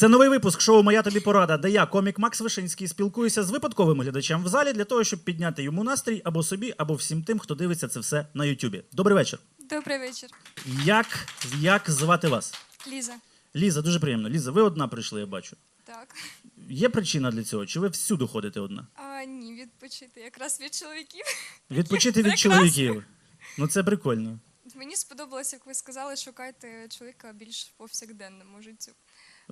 Це новий випуск шоу Моя тобі порада, де я, комік Макс Вишинський, спілкуюся з випадковим глядачем в залі для того, щоб підняти йому настрій або собі, або всім тим, хто дивиться це все на Ютубі. Добрий вечір. Добрий вечір. Як, як звати вас? Ліза. Ліза, дуже приємно. Ліза, ви одна прийшли, я бачу. Так. Є причина для цього? Чи ви всюди ходите одна? А ні, відпочити якраз від чоловіків. Відпочити від чоловіків. Ну це прикольно. Мені сподобалось, як ви сказали, шукайте чоловіка більш повсякденному життю.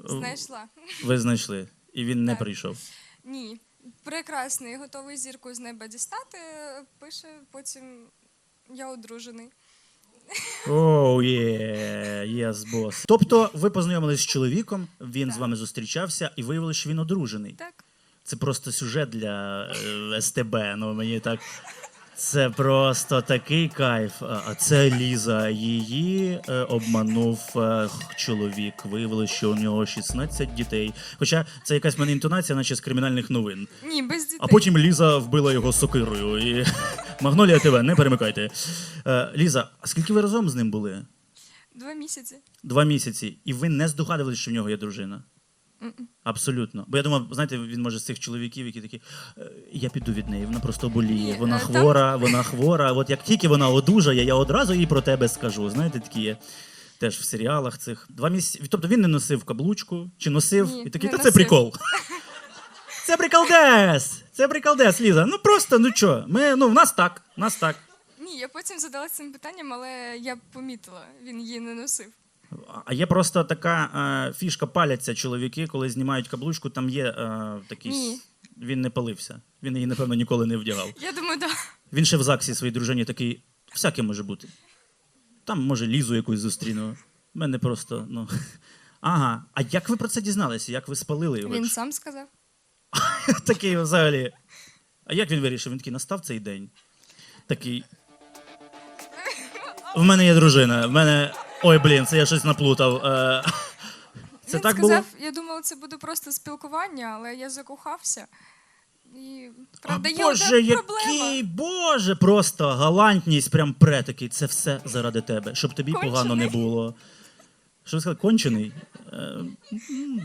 Знайшла. Ви знайшли, і він не Так. прийшов. Ні. Прекрасний, готовий зірку з неба дістати. Пише потім я одружений. Оу, є, єс, бос. Тобто, ви познайомились з чоловіком, він з Так. вами зустрічався, і виявилось, що він одружений. Так? Це просто сюжет для е, СТБ. Ну мені так. Це просто такий кайф. А це Ліза. Її е, обманув е, чоловік. Виявилось, що у нього 16 дітей. Хоча це якась в мене інтонація, наче з кримінальних новин. Ні, без дітей. А потім Ліза вбила його сокирою. І Магнолія ТВ, не перемикайте. Е, Ліза, а скільки ви разом з ним були? Два місяці. Два місяці. І ви не здогадувалися, що в нього є дружина? Абсолютно. Бо я думав, знаєте, він може з цих чоловіків, які такі, «Е, я піду від неї, вона просто боліє, вона е, хвора, вона хвора. От як тільки вона одужає, я одразу їй про тебе скажу. Знаєте, такі є. Теж в серіалах цих два місяці. Тобто він не носив каблучку, чи носив, Ні, і такий, та це прикол. Це приколдес! Це приколдес, Ліза. Ну просто, ну що, ми, ну в нас так, в нас так. Ні, я потім задалася цим питанням, але я помітила, він її не носив. А є просто така е, фішка паляться чоловіки, коли знімають каблучку, там є е, такий. Ні. Він не палився. Він її, напевно, ніколи не вдягав. Я думаю, так. Да. Він ще в ЗАГСі своїй дружині такий, всяке може бути. Там, може, лізу якусь зустріну. Мене просто, ну. Ага. А як ви про це дізналися? Як ви спалили його? Він сам сказав. такий взагалі. А як він вирішив? Він такий настав цей день. Такий. В мене є дружина. В мене. Ой, блін, це я щось наплутав. Е, Це він так сказав, було. я думала, це буде просто спілкування, але я закохався. І А правда, є Боже, одна який. Боже, просто галантність, прям пре такий. Це все заради тебе, щоб тобі Кончений. погано не було. Що ви сказали? Кончений? Е, м,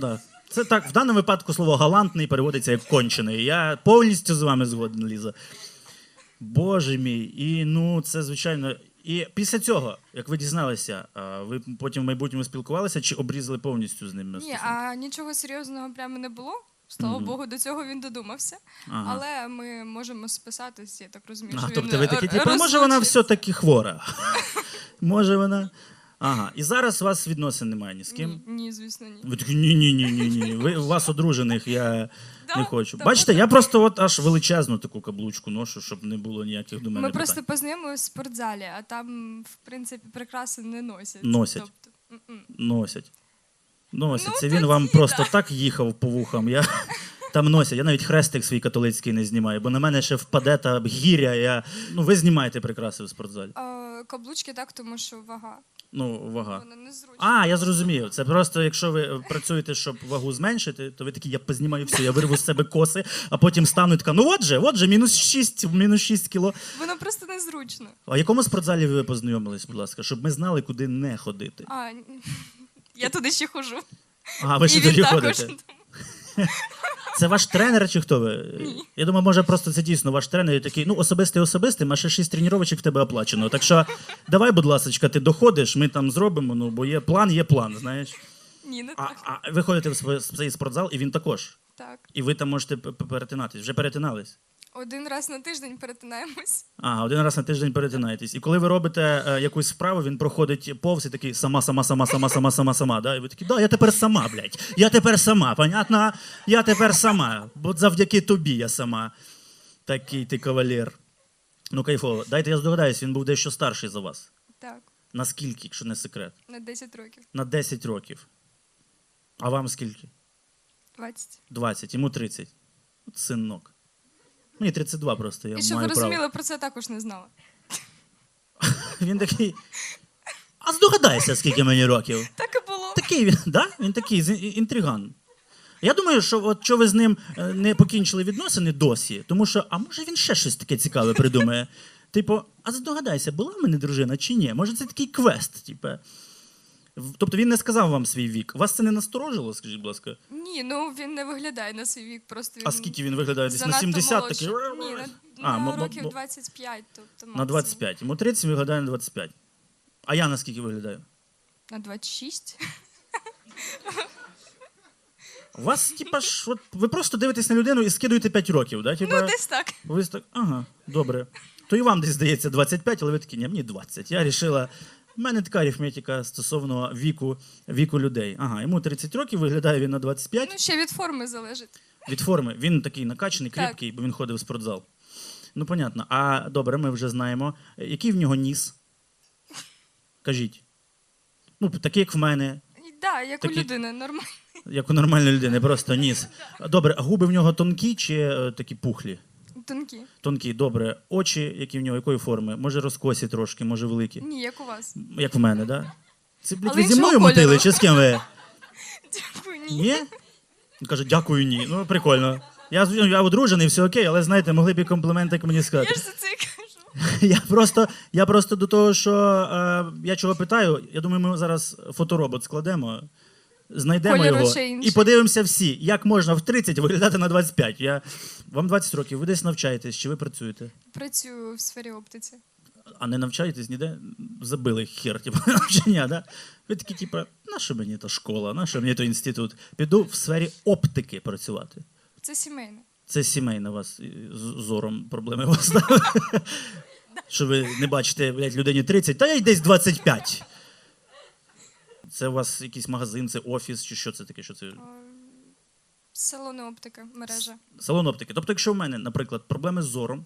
да. Це так, в даному випадку слово галантний переводиться як кончений. Я повністю з вами згоден, Ліза. Боже мій, і ну це звичайно. І після цього, як ви дізналися, ви потім в майбутньому спілкувалися чи обрізали повністю з ним? Ні, стосунки? а нічого серйозного прямо не було. Слава Мгм. Богу, до цього він додумався. Ага. Але ми можемо списатись, я так розумію. А, що тобто він ви такі, р- типу, може вона все-таки хвора. може вона. Ага. І зараз у вас відносин немає ні з ким. Ні, звісно, ні. Ви такі ні. Ви у вас одружених, я не хочу. Бачите, я просто от аж величезну таку каблучку ношу, щоб не було ніяких до мене Ми просто познайомилися в спортзалі, а там, в принципі, прикраси не носять. Носять. Тобто. Носять. Носять. Ну, Це він вам просто так їхав по вухам. Я... Там носять. Я навіть хрестик свій католицький не знімаю, бо на мене ще впаде та гіря. Я... Ну, ви знімаєте прикраси в спортзалі. Каблучки так, тому що вага. Ну, вага. Вона незручна. А, я зрозумів. Це просто, якщо ви е, працюєте, щоб вагу зменшити, то ви такі, я познімаю все, я вирву з себе коси, а потім стану і така, ну от же, от же, мінус 6, мінус 6 кіло. Воно просто незручно. А в якому спортзалі ви познайомились, будь ласка, щоб ми знали, куди не ходити? А, ні. я туди ще хожу. А, ви І ще він тоді також. ходите. Це ваш тренер чи хто ви? Ні. Я думаю, може просто це дійсно ваш тренер і такий, ну особистий особистий, а ще шість тренувачок в тебе оплачено. Так що давай, будь ласка, ти доходиш, ми там зробимо, ну бо є план, є план, знаєш. Ні, не А, так. а ви ходите в свій спортзал, і він також. Так. І ви там можете п- п- перетинатись. Вже перетинались. Один раз на тиждень перетинаємось. А, один раз на тиждень перетинаєтесь. І коли ви робите е, якусь справу, він проходить повз і такий сама, сама, сама, сама, сама, сама, сама. Да? І ви такі, да, я тепер сама, блядь. Я тепер сама, понятно? Я тепер сама. Бо завдяки тобі я сама. Такий ти кавалер. Ну, кайфово. Дайте я здогадаюсь, він був дещо старший за вас. Так, Наскільки, якщо не секрет? на 10 років. На 10 років. А вам скільки? 20. 20, йому 30. От синок. Мені 32 просто, я І щоб ви маю право. розуміли, про це також не знала. Він такий. А здогадайся, скільки мені років. Так і було. Такий він, да? Він такий з- інтриган. Я думаю, що от що ви з ним е, не покінчили відносини досі, тому що, а може він ще щось таке цікаве придумає. Типу, а здогадайся, була в мене дружина чи ні? Може, це такий квест, типу. Тобто він не сказав вам свій вік. Вас це не насторожило, скажіть, будь ласка? Ні, ну він не виглядає на свій вік, просто він А скільки він виглядає? Десь на 70 такий? Ні, на, А, на років 25, тобто На 25. Йому 30 виглядає на 25. А я наскільки виглядаю? На 26? У вас, типа, ж, от, ви просто дивитесь на людину і скидуєте 5 років, да? Типа, Ну, десь так. ви так, ага, добре. То і вам десь здається 25, але ви такі, ні, мені 20. Я рішила, в мене така арифметика стосовно віку, віку людей. Ага, йому 30 років, виглядає він на 25. Ну, ще від форми залежить. Від форми. Він такий накачаний, Так. бо він ходив в спортзал. Ну, понятно. А добре, ми вже знаємо. Який в нього ніс? Кажіть. Ну, такий, як в мене, І, да, як Такі- у людини, нормально. як у нормальної людини, просто ніс. Добре, а губи в нього тонкі чи е, такі пухлі? Тонкі. Тонкі, добре. Очі, які в нього, якої форми? Може розкосі трошки, може великі. Ні, як у вас. Як в мене, так? Да? Це блядь, ви зі мною мотили, чи з ким ви? Дякую, ні. Ні? Він каже, дякую, ні. Ну, прикольно. Я, з- я одружений, все окей, але знаєте, могли б і компліменти мені сказати. Я ж за це і кажу. Я просто, я просто до того, що е, я чого питаю, я думаю, ми зараз фоторобот складемо, знайдемо Кольор його інший. і подивимося всі, як можна в 30 виглядати на 25. Я, вам 20 років, ви десь навчаєтесь, чи ви працюєте? Працюю в сфері оптиці. А не навчаєтесь ніде? Забили хер, типу, навчання, да? Ви такі, типу, наша мені та школа, наша мені то інститут. Піду в сфері оптики працювати. Це сімейне. Це сімейна у вас з зором проблеми у вас. Що ви не бачите, блядь, людині 30, та я й десь 25. Це у вас якийсь магазин, це офіс, чи що це таке? Що це? Салони оптика, мережа. Салон оптики. Тобто, якщо в мене, наприклад, проблеми з зором,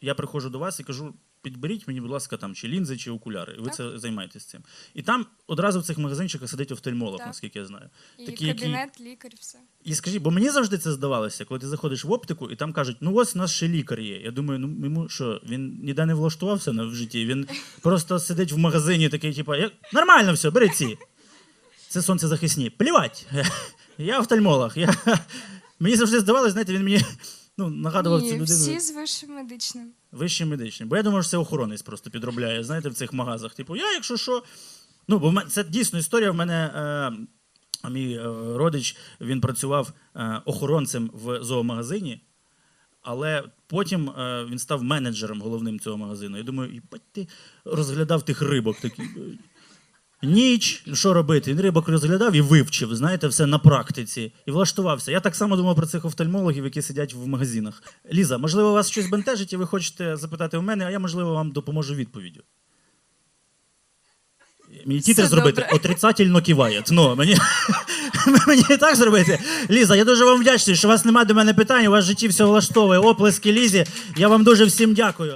я приходжу до вас і кажу: підберіть мені, будь ласка, там чи лінзи, чи окуляри. І ви Так. це займаєтесь цим. І там одразу в цих магазинчиках сидить офтальмолог, Так. наскільки я знаю. І Такі, які- кабінет, лікар, все. І скажіть, бо мені завжди це здавалося, коли ти заходиш в оптику, і там кажуть, ну ось у нас ще лікар є. Я думаю, ну йому що, він ніде не влаштувався на- в житті. Він просто сидить в магазині, такий, типу, «Я- нормально все, бери ці. Це сонцезахисні. Плівать. Я офтальмолог. Я... Мені завжди здавалося, знаєте, він мені ну, нагадував цю людину всі з вищим медичним. вищим медичним. Бо я думав, що це охоронець просто підробляє, знаєте, в цих магазах. Типу, я, якщо що. Ну, бо це дійсно історія. В мене е, мій е, родич він працював е, охоронцем в зоомагазині, але потім е, він став менеджером головним цього магазину. Я думаю, «Єбать ти розглядав тих рибок такий. Ніч, що робити? Він рибок розглядав і вивчив, знаєте, все на практиці і влаштувався. Я так само думав про цих офтальмологів, які сидять в магазинах. Ліза, можливо, вас щось бентежить, і ви хочете запитати у мене, а я, можливо, вам допоможу відповіддю. Мені Все зробити добре. отрицательно киває. Ну, мені, мені і так зробити. Ліза, я дуже вам вдячний, що у вас немає до мене питань, у вас в житті все влаштовує. Оплески Лізі. Я вам дуже всім дякую.